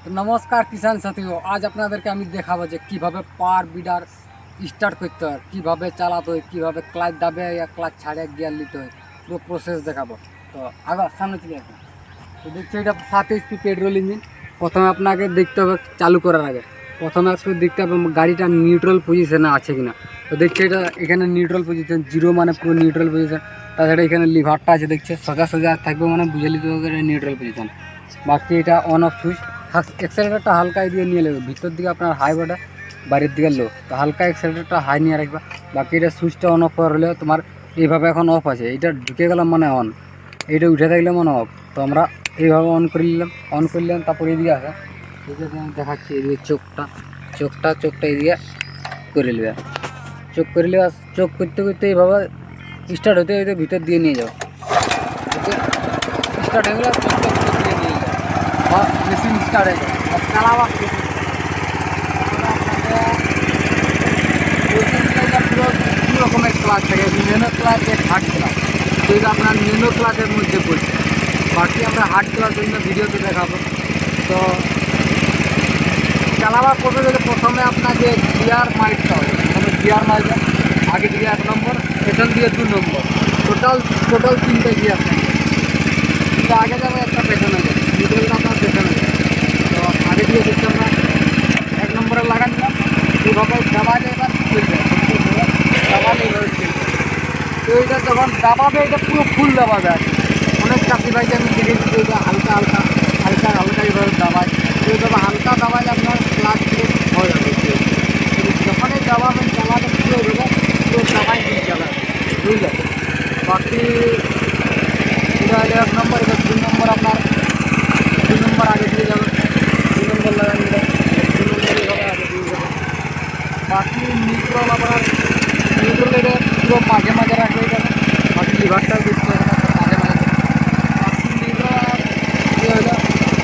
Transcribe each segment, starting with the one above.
নমস্কার কিষান সাথীও আজ আপনাদেরকে আমি দেখাবো যে কীভাবে পাওয়ার বিডার স্টার্ট করতে হয়, কীভাবে চালাতে হয়, কীভাবে ক্লাচ দাবে ক্লাচ ছাড়ে গিয়ার নিতে হয়, পুরো প্রসেস দেখাবো। তো আগে সামনে চলে আসুন তো দেখছি এটা সাত এইচপি পেট্রোল ইঞ্জিন প্রথমে আপনাকে দেখতে হবে চালু করার আগে। প্রথমে একটু দেখতে হবে গাড়িটা নিউট্রাল পজিশনে আছে কিনা। তো দেখছি এটা এখানে নিউট্রাল পজিশন জিরো মানে পুরো নিউট্রাল পজিশন তাছাড়া এখানে লিভারটা আছে, দেখছে সোজা সোজা থাকবে মানে বুঝে নিতে হবে নিউট্রাল পজিশন বাকি এটা অন অফ সুইচ এক্সেলেটারটা হালকা দিয়ে নিয়ে নেবে। ভিতর দিকে আপনার হাই বাটা বাড়ির দিকে লো তো হালকা এক্সেলেটারটা হাই নিয়ে রাখবা। বাকি এটা সুইচটা অন অফ হলে তোমার এইভাবে এখন অফ আছে। এটা ঢুকে গেলাম মানে অন এইটা উঠে থাকলে মানে অফ তো আমরা এইভাবে অন করে নিলাম। অন করলাম তারপর এদিকে আসা। এদিকে আমি দেখাচ্ছি এদিকে চোখটা। চোখটা চোখটা এদিকে করে নেবে। চোখ করে নেবে। চোখ করতে করতে এইভাবে স্টার্ট হতে হতে ভিতর দিয়ে নিয়ে যাও। স্টার্ট হয়ে গেলে চোখটা ভিতর দিয়ে নিয়ে যাও বা মেশিন স্টার্ট আর পুরো দু রকমের ক্লাস থাকে। নেনো ক্লাস এক হার্ড ক্লাস তো আপনার নেনো ক্লাসের মধ্যে পড়ছে বাকি আমরা হার্ড ক্লাস জন্য ভিডিওতে দেখাবো তো চালাবার করতে গেলে প্রথমে আপনাকে গিয়ার মাইটতে হবে প্রথমে গিয়ার মারবে আগে দিয়ে এক নম্বর পেছন দিয়ে দু নম্বর টোটাল টোটাল তিনটে গিয়ার কিন্তু আগে যাবে একটা পেছনে যাবে যাবে তো আগে দিয়ে দেখতে এক নম্বরে লাগান দিলাম। এইভাবে দাবালে এবার দাবালে এইভাবে তো এটা যখন দাবাবে, এটা পুরো ফুল দাবাবে আর। অনেক চাষি ভাইকে আমি দেখেছি এটা হালকা হালকা হালকা হালকা এইভাবে দাবায়। এইভাবে হালকা দাবাইলে আপনার পুরো হয়ে যাবে। যখনই দাবাবেন, দাবাতে পুরো দেবে পুরো দাবাই দিয়ে চালাবে বুঝলেন? বাকি এটা এক নম্বর, এবার দুই নম্বর আপনার দুই নম্বর আগে দিয়ে যাবে দুই নম্বর লাগান দিলে দুই নম্বর এইভাবে আগে দিয়ে যাবে বাকি নিউট্রাল আপনার নিউট্রাল এটা পুরো মাঝে মাঝে রাখবে যাবে বাকি লিভারটাও হবে মাঝে মাঝে। নিউট্রাল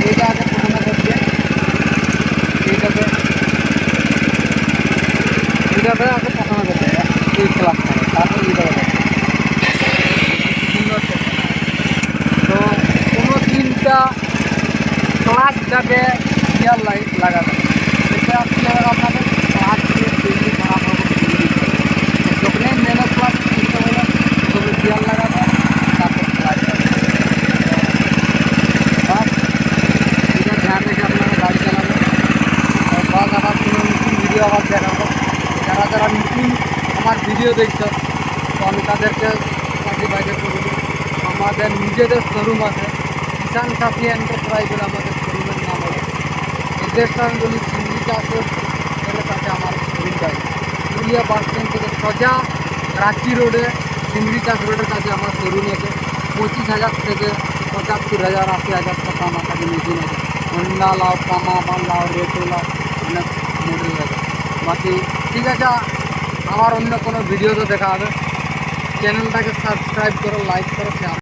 এইটা আগে প্রথমে করছে এইটাকে এইটাকে আগে প্রথমে হবে এই ক্লাস তারপর এইটাকে সুন্দর তো কোনো তিনটা ক্লাস যাবে গিয়ার লাইট লাগাবে এটা আপনি আপনাদের দিয়ে তৈরি করা হবে যখনই মেন ক্লাস শিখতে হলে তবে গিয়ার লাগাবে তারপর ক্লাস যাবে বাস এটা ধ্যান রেখে আপনারা গাড়ি চালাবেন আর বাস আবার কোনো নতুন ভিডিও আবার দেখাবো। যারা যারা নতুন আমার ভিডিও দেখছ, তো আমি তাদেরকে চাকরি বাইরে করব আমাদের নিজেদের শোরুম আছে। কিষান সাথী এন্টারপ্রাইজ আমাদের শোরুমের নাম হলো। এড্রেসটা আমি বলি সিন্দি চাষের কাছে আমার শোরুমটা আছে পুরুলিয়া বাস স্ট্যান্ড থেকে সোজা রাঁচি রোডে সিন্দি চাষ রোডের কাছে আমার শোরুম আছে। পঁচিশ হাজার থেকে পঁচাত্তর হাজার, আশি হাজার টাকা আমার কাছে মেশিন আছে। হন্ডা, লাও কামা বা লাও রেটো লাও, অনেক মডেল আছে। বাকি। ঠিক আছে আমার অন্য কোনো ভিডিওতে দেখা হবে। চ্যানেলটাকে সাবস্ক্রাইব করো লাইক করো শেয়ার